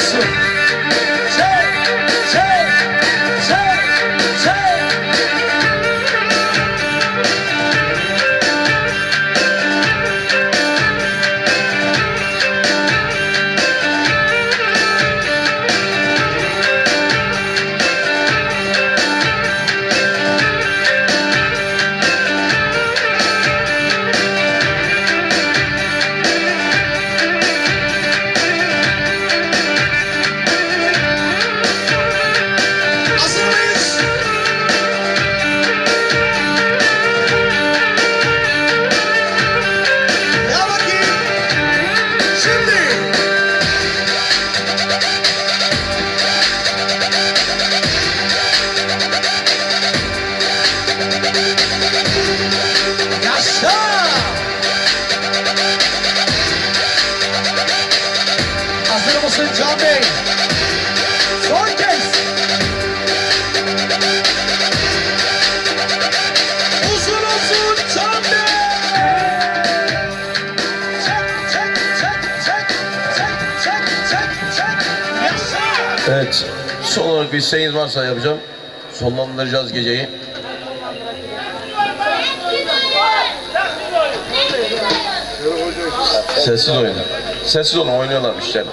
Yes, sir. Evet. Son olarak bir isteğiniz varsa yapacağım. Sonlandıracağız geceyi. Sessiz oyun. Sessiz olun oynuyorlarmış işte.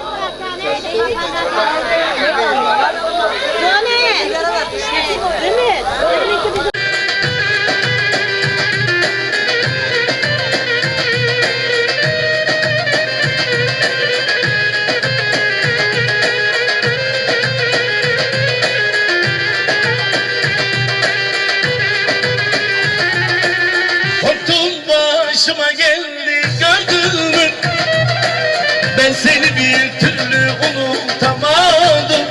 başıma geldi gördün mü? Ben seni bir türlü unutamadım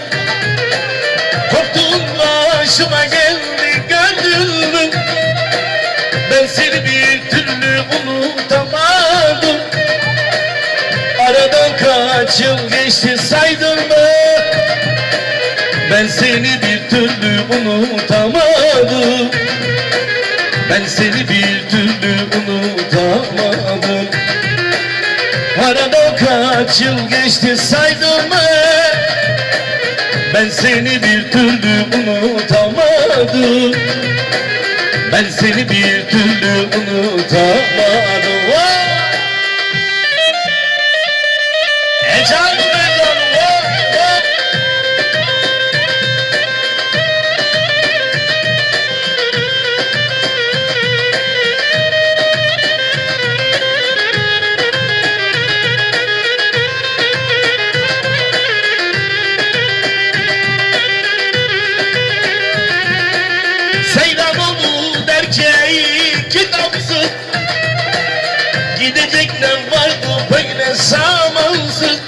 Korktun başıma geldi gördün mü? Ben seni bir türlü unutamadım Aradan kaç yıl geçti saydın mı? Ben seni bir türlü unutamadım Ben seni bir türlü yıl geçti saydın mı? Ben seni bir türlü unutamadım Ben seni bir türlü unutamadım kitapsız Gidecekler vardı böyle samansız?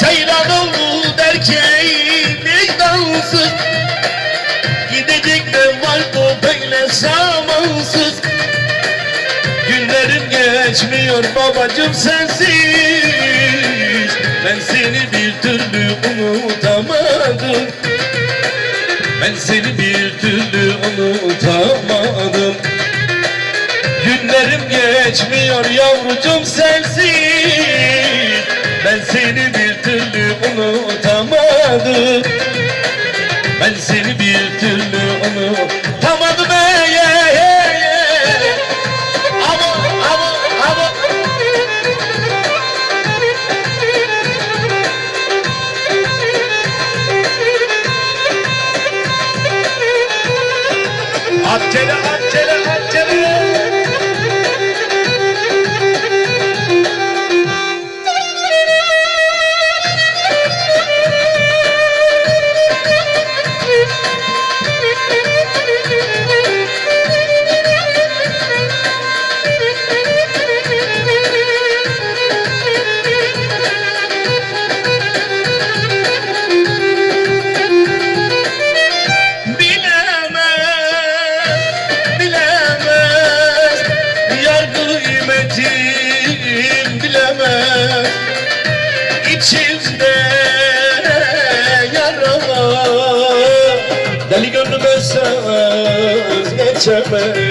Seyran olur derkeği vicdansız. Gidecekler vardı böyle samansız? Günlerim geçmiyor babacım sensiz. Ben seni bir türlü unutamadım. Ben seni bir türlü unutamadım Günlerim geçmiyor yavrucum sensiz Ben seni bir türlü unutamadım Pepe.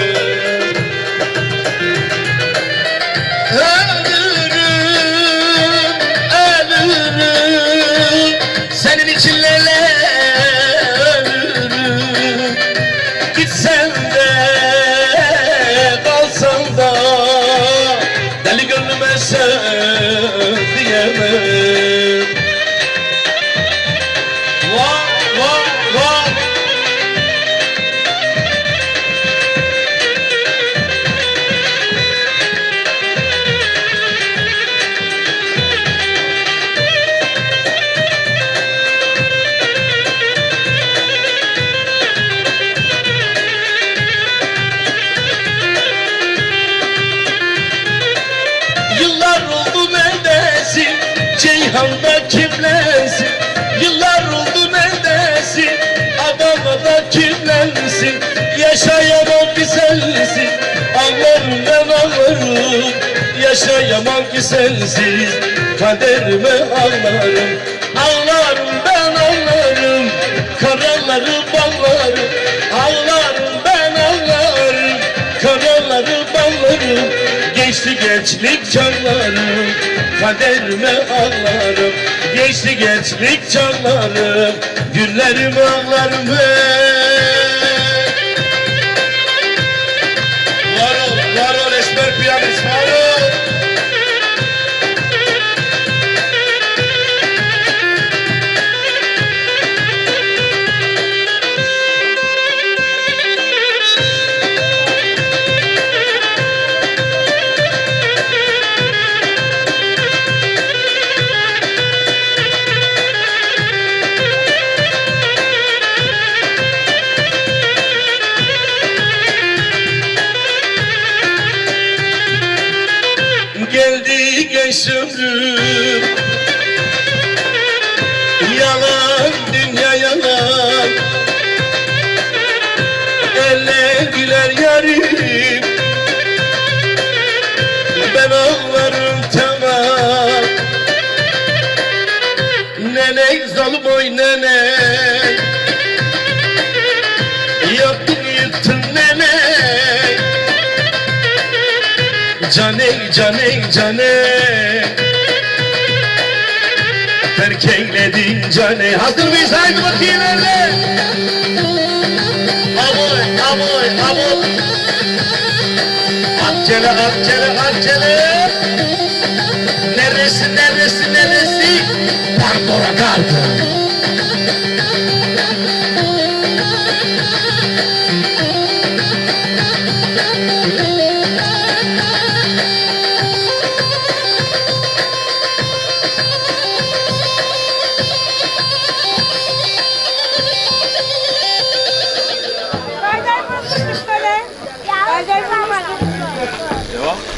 Kimlensin? Yıllar oldu neredesin? Adana'da kimlensin? Yaşayamam ki sensin. Ağlarım ben ağlarım. Yaşayamam ki sensiz Kaderime ağlarım. Ağlarım ben ağlarım. Karaları ballarım. Ağlarım ben ağlarım. Karaları ballarım. Geçti gençlik çağlarım Kaderime ağlarım Geçti gençlik çağlarım Günlerim ağlarım. Var ol, var ol esmer piyanist var ol güneş Yalan dünya yalan Elle güler yarim Ben ağlarım tamam. Nenek zalboy nenek. Caney caney caney. Terk eyledin caney. Hazır mıyız? Haydi bakayım öyle Aboy aboy aboy Akçele akçele akçele. Neresi neresi neresi? Pandora kaldı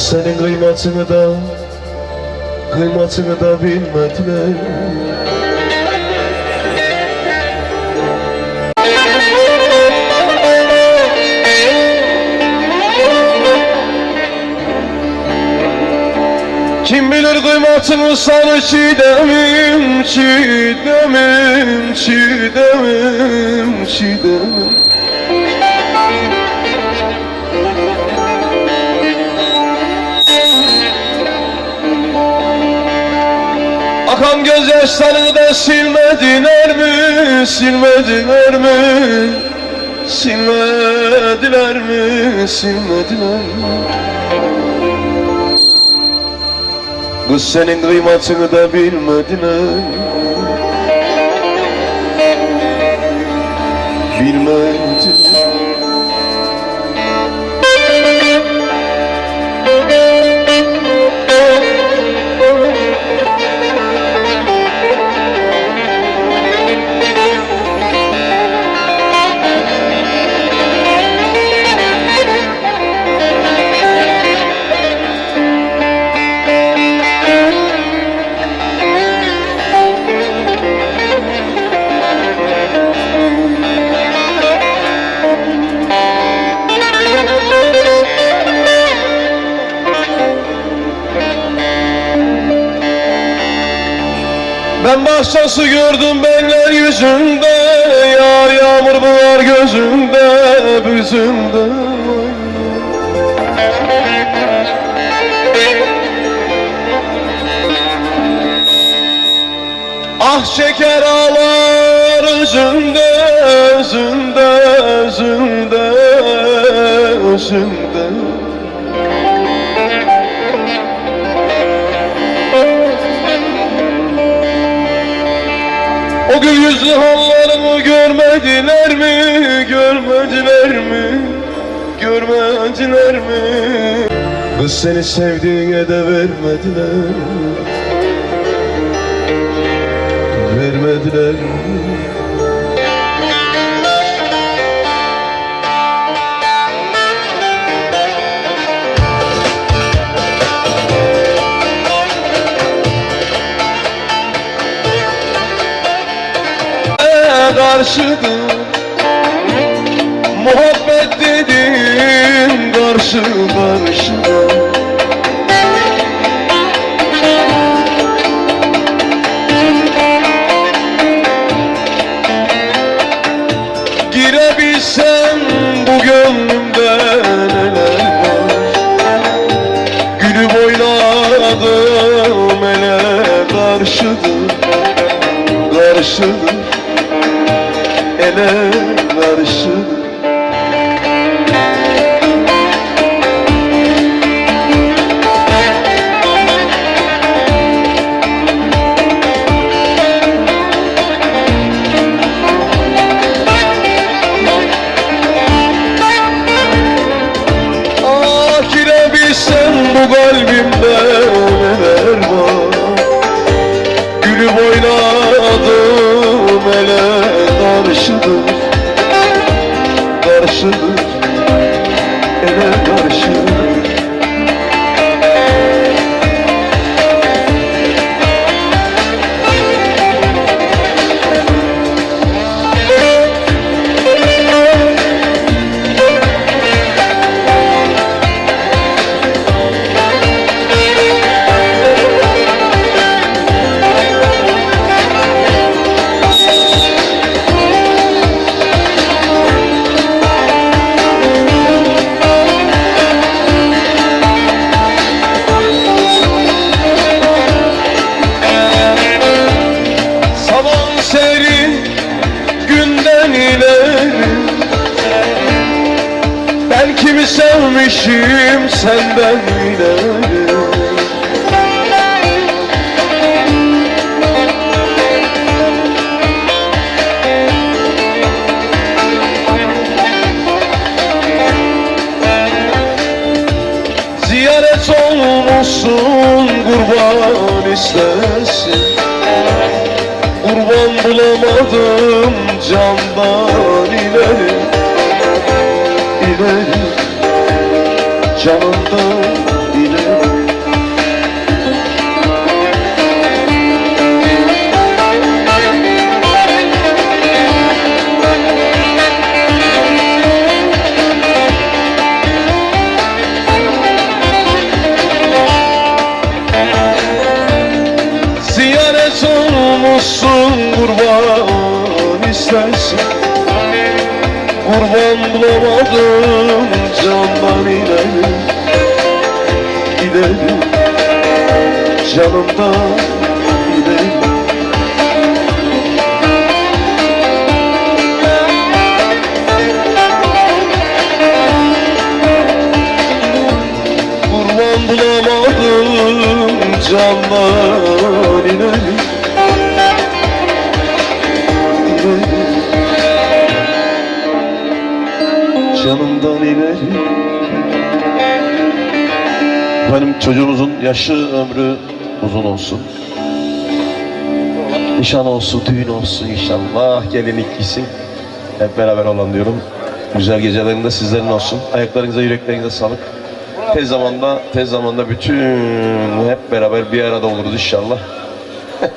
senin kıymatını da Kıymatını da bilmediler. Kim bilir kıymatını sana çiğdemim, çiğdemim, çiğdemim, çiğdemim Akan gözyaşlarını da silmediler mi? Silmediler mi? Silmediler mi? Silmediler mi? Kız senin kıymatını da bilmediler Bilmediler Ben bahçası gördüm benler yüzünde Yağar yağmur bular gözümde Büzümde Ah çeker ağlar özünde O gül yüzlü hallarımı görmediler mi? Görmediler mi? Görmediler mi? Kız seni sevdiğine de vermediler Vermediler mi? Karşıdır. Muhabbet dediğin karşı karşıda ele bulamadım candan ileri ileri Canımdan ileri bulamadım candan ileri Benim çocuğumuzun yaşı ömrü uzun olsun. Nişan olsun, düğün olsun inşallah. Gelinlik giysin. Hep beraber olan diyorum. Güzel gecelerinde sizlerin olsun. Ayaklarınıza, yüreklerinize sağlık. Tez zamanda, tez zamanda bütün hep beraber bir arada oluruz inşallah.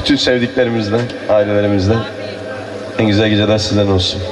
bütün sevdiklerimizle, ailelerimizle. En güzel geceler sizden olsun.